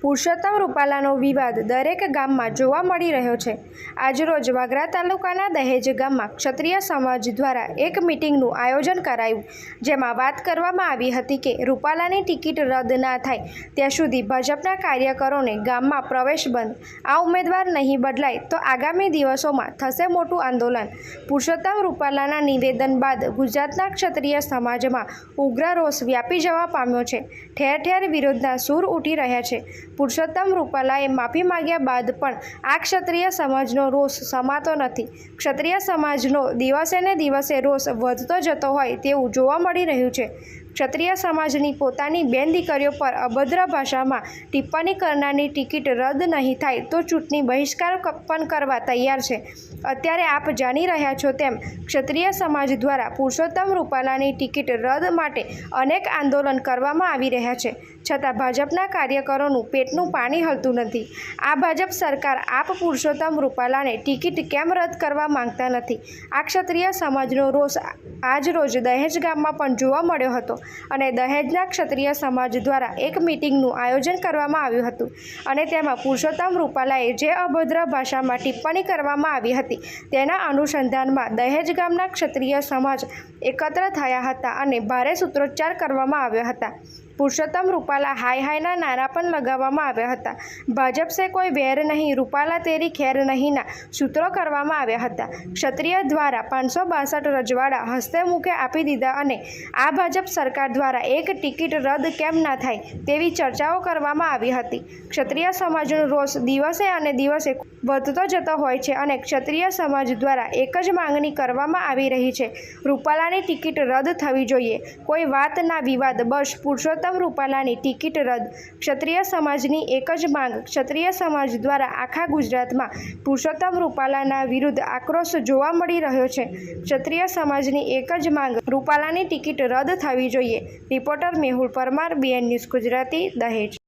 પુરુષોત્તમ રૂપાલાનો વિવાદ દરેક ગામમાં જોવા મળી રહ્યો છે. આજરોજ વાગરા તાલુકાના દહેજ ગામમાં ક્ષત્રિય સમાજ દ્વારા એક મિટિંગનું આયોજન કરાયું, જેમાં વાત કરવામાં આવી હતી કે રૂપાલાની ટિકિટ રદ ના થાય, ત્યાં સુધી ભાજપના કાર્યકરોને ગામમાં પ્રવેશ બંધ, આ ઉમેદવાર નહીં બદલાય તો આગામી દિવસોમાં થશે મોટું આંદોલન. પુરુષોત્તમ રૂપાલાના નિવેદન બાદ ગુજરાતના ક્ષત્રિય સમાજમાં ઉગ્ર રોષ વ્યાપી જવા પામ્યો છે. ઠેર ઠેર વિરોધના સૂર ઉઠી રહ્યા છે. પુરુષોત્તમ રૂપાલાએ માફી માંગ્યા બાદ પણ આ ક્ષત્રિય સમાજનો રોષ સમાતો નથી. ક્ષત્રિય સમાજનો દિવસે ને દિવસે રોષ વધતો જતો હોય તેવું જોવા મળી રહ્યું છે. ક્ષત્રિય સમાજની પોતાની બેન દીકરીઓ પર અભદ્ર ભાષામાં ટિપ્પણી કરનારની ટિકિટ રદ નહીં થાય તો ચૂંટણી બહિષ્કાર પણ કરવા તૈયાર છે. અત્યારે આપ જાણી રહ્યા છો તેમ ક્ષત્રિય સમાજ દ્વારા પુરુષોત્તમ રૂપાલાની ટિકિટ રદ માટે અનેક આંદોલન કરવામાં આવી રહ્યા છે. છતાં ભાજપના કાર્યકરોનું પેટનું પાણી હલતું નથી. આ ભાજપ સરકાર આપ પુરુષોત્તમ રૂપાલાને ટિકિટ કેમ રદ કરવા માંગતા નથી? આ ક્ષત્રિય સમાજનો રોષ આજ રોજ દહેજ ગામમાં પણ જોવા મળ્યો હતો. અને દહેજના ક્ષત્રિય સમાજ દ્વારા એક મિટિંગનું આયોજન કરવામાં આવ્યું હતું. અને તેમાં પુરુષોત્તમ રૂપાલાએ જે અભદ્ર ભાષામાં ટિપ્પણી કરવામાં આવી હતી, તેના અનુસંધાનમાં દહેજ ગામના ક્ષત્રિય સમાજ એકત્ર થયા હતા અને ભારે સૂત્રોચ્ચાર કરવામાં આવ્યા હતા. પુરુષોત્તમ રૂપાલા હાય હાયના નારા પણ લગાવવામાં આવ્યા હતા. ભાજપ સે કોઈ વેર નહીં, રૂપાલા તેરી ખેર નહીંના સૂત્રો કરવામાં આવ્યા હતા. ક્ષત્રિય દ્વારા પાંચસો બાસઠ રજવાડા હસ્તે મુખે આપી દીધા અને આ ભાજપ સરકાર દ્વારા એક ટિકિટ રદ કેમ ના થાય તેવી ચર્ચાઓ કરવામાં આવી હતી. ક્ષત્રિય સમાજનો રોષ દિવસે અને દિવસે વધતો જતો હોય છે અને ક્ષત્રિય સમાજ દ્વારા એક જ માંગણી કરવામાં આવી રહી છે. રૂપાલાની ટિકિટ રદ થવી જોઈએ. કોઈ વાત ના વિવાદ, બસ પુરુષોત્તમ રૂપાલાની ટિકિટ રદ. ક્ષત્રિય સમાજની એક જ માંગ. ક્ષત્રિય સમાજ દ્વારા આખા ગુજરાતમાં પુરુષોત્તમ રૂપાલાના વિરુદ્ધ આક્રોશ જોવા મળી રહ્યો છે. ક્ષત્રિય સમાજની એક જ માંગ. રૂપાલાની ટિકિટ રદ થવી જોઈએ. Reporter Mehul Parmar, BN news Gujarati, Dahej.